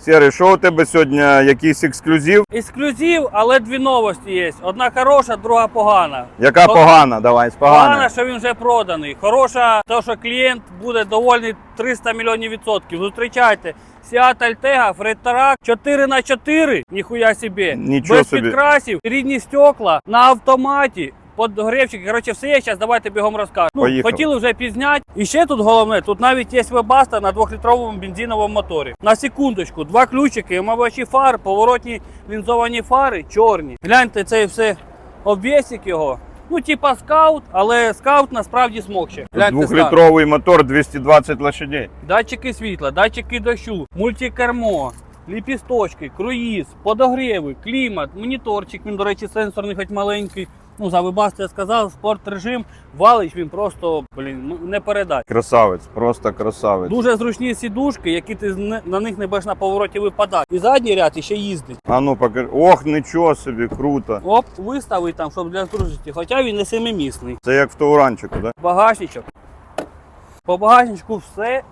Сірий, що у тебе сьогодні? Якийсь ексклюзив? Ексклюзив, але дві новості є. Одна хороша, друга погана. Яка От- погана? Давай, Погана, погана. що він вже проданий. Хороша, то що клієнт буде довольний 300 мільйонів відсотків. Зустрічайте. Seat Altega, Freight 4 на 4 ніхуя собі. Нічого Без собі. підкрасів, рідні стекла, на автоматі. Подогрівчик, коротше, все є, зараз давайте бігом розкажу. Ну, Поїхали. хотіли вже пізняти. І ще тут головне, тут навіть є вебаста на 2-літровому бензиновому моторі. На секундочку, два ключики, омивачі фар, поворотні лінзовані фари, чорні. Гляньте, це все обвісик його. Ну, типа скаут, але скаут насправді смокче. Двохлітровий мотор 220 лошадей. Датчики світла, датчики дощу, мультикермо, ліпісточки, круїз, подогріви, клімат, моніторчик. Він, до речі, сенсорний, хоч маленький. Ну, за вибасти я сказав, спорт режим, валич він просто блін, ну, не передать. Красавець, просто красавець. Дуже зручні сідушки, які ти на них не будеш на повороті випадати. І задній ряд і ще їздить. А ну покажи. Ох, нічого собі, круто. Оп, виставить там, щоб для зручності, хоча він не семимісний. Це як в Тауранчику, да? Багажничок. По багажничку все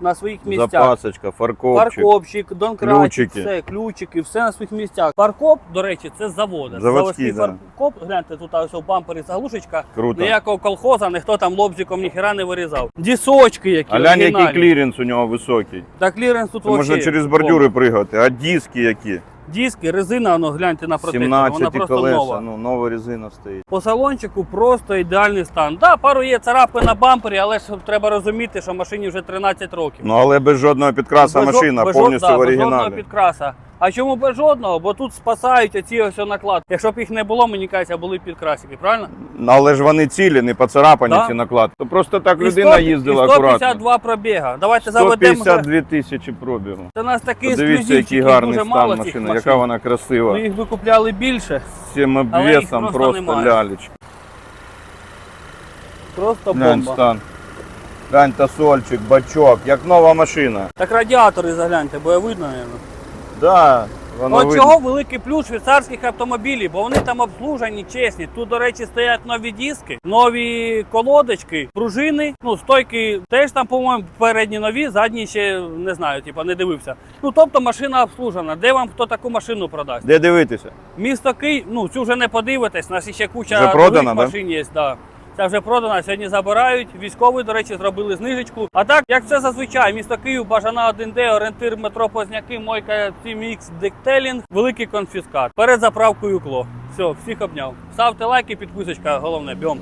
на своїх місцях. Запасочка, фаркопчик. Паркопчик, донкратик, Ключики. все, ключики, все на своїх місцях. Паркоп, до речі, це з заводу. Заводський, да. паркоп, гляньте, тут ось у бампері заглушечка. Круто. Ніякого колхоза, ніхто там лобзиком ніхера не вирізав. Дісочки які. А глянь, який оригінальні. кліренс у нього високий. Та кліренс тут Це можна через бомба. бордюри пригати. А диски які? Диски, резина, ну гляньте на протектор, вона 17 просто колеса, нова. ну нова резина стоїть. По салончику просто ідеальний стан. Да, пару є царапи на бампері, але ж треба розуміти, що машині вже 13 років. Ну але без жодного підкраса Без жо- машина, без повністю да, в без жодного оригіналі. підкраса. А чому без жодного? Бо тут спасають оці ось накладки. Якщо б їх не було, мені кажеться, були б підкрасики, правильно? Ну, Але ж вони цілі, не поцарапані Да. ці накладки. То просто так І людина 100 їздила і акуратно. 152 пробіга. Давайте заведемо. вже. 152 тисячі пробігу. Це у нас такий Подивіться, ексклюзивчик, який їх гарний дуже стан мало цих машини, машин. яка вона красива. Ми їх би купляли більше. З цим Але їх обвесом просто просто немає. лялечка. Просто Глянь бомба. стан. Глянь тосольчик, бачок, як нова машина. Так радіатори загляньте, бо я видно, мабуть. Да, воно От видно. чого великий плюс швейцарських автомобілів, бо вони там обслужені, чесні. Тут, до речі, стоять нові диски, нові колодочки, пружини. Ну, стойки теж там, по-моєму, передні нові, задні ще не знаю, типа не дивився. Ну тобто машина обслужена. Де вам хто таку машину продасть? Де дивитися? Місто Київ, ну цю вже не подивитесь, у нас ще куча Вже да? машин є. Да. Ця вже продана, сьогодні забирають. Військові, до речі, зробили знижечку. А так, як це зазвичай, місто Київ, бажана 1D, орієнтир метро Позняки, мойка 7X, дектелінг, великий конфіскат. Перед заправкою кло. Все, всіх обняв. Ставте лайки, підписочка, головне, бьом.